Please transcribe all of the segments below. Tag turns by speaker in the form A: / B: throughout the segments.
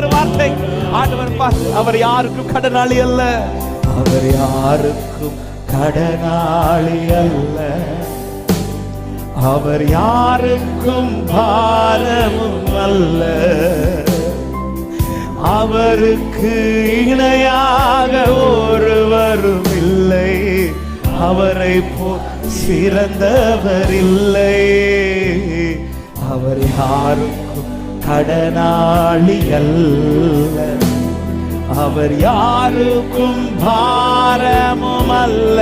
A: வேறு வார்த்தை. ஆண்டவர் அவர் யாருக்கும் கடனாளி அல்ல. அவர் யாருக்கும் கடனாளி அல்ல. அவர் யாருக்கும் பாரமும் அல்ல. அவருக்கு இணையாக ஒருவரும் இல்லை. அவரை போ சிறந்தவர் இல்லை அவர் யாருக்கும் கடனாளி அல்ல அவர் யாருக்கும் பாரமும் அல்ல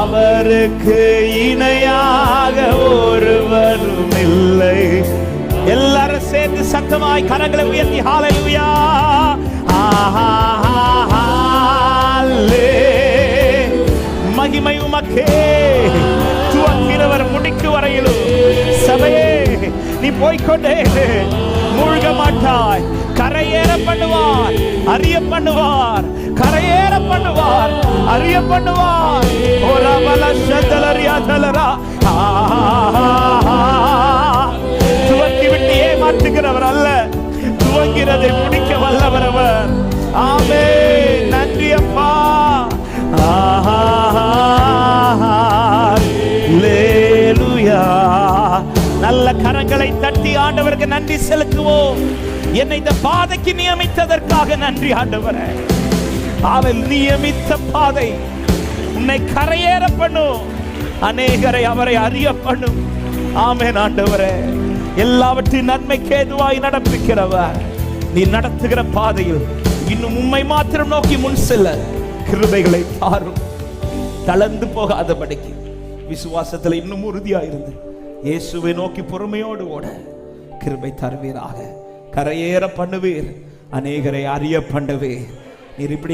A: அவருக்கு இணையாக ஒருவரும் இல்லை எல்லாரும் சேர்ந்து சத்தமாய் கரங்களை உயர்த்தி ஹாலலுயா ஆஹா மகிமை உமக்கே. போய்கொண்டே மூழ்க மாட்டாய் கரையேற பண்ணுவார் அறிய பண்ணுவார் கரையேற பண்ணுவார் அறிய பண்ணுவார் ஓரா பல சதலரியா தலரா துவக்கி விட்டு ஏமாற்றுகிறவர் அல்ல. துவங்கிறதை முடிக்க வல்லவர் அவர். ஆமே நன்றி அப்பா. ஹalleluya நல்ல கரங்களை தட்டி ஆண்டவருக்கு நன்றி செலுத்துவோம். என்னை இந்த பாதைக்கு நியமித்ததற்காக நன்றி ஆண்டவர. அவள் நியமித்த பாதை உன்னை கரையேற பண்ணும். அநேகரை அவரை அறிய பண்ணும். ஆமேன் ஆண்டவரே. எல்லாவற்றின் நன்மைக்கு ஏதுவாய் நடப்பிக்கிறவர். நீ நடத்துகிற பாதையில் இன்னும் உண்மை மாத்திரம் நோக்கி முன் செல்ல. கிருபைகளை பாரும். தளர்ந்து போகாதபடிக்கு. விசுவாசத்தில் இன்னும் உறுதியாயிருந்து. இயேசுவை நோக்கி பொறுமையோடு ஓட கிருபை தருவீராக. கரையேற பண்ணுவீர். அநேகரை அறிய பண்ணுவீர். நீர் இப்படி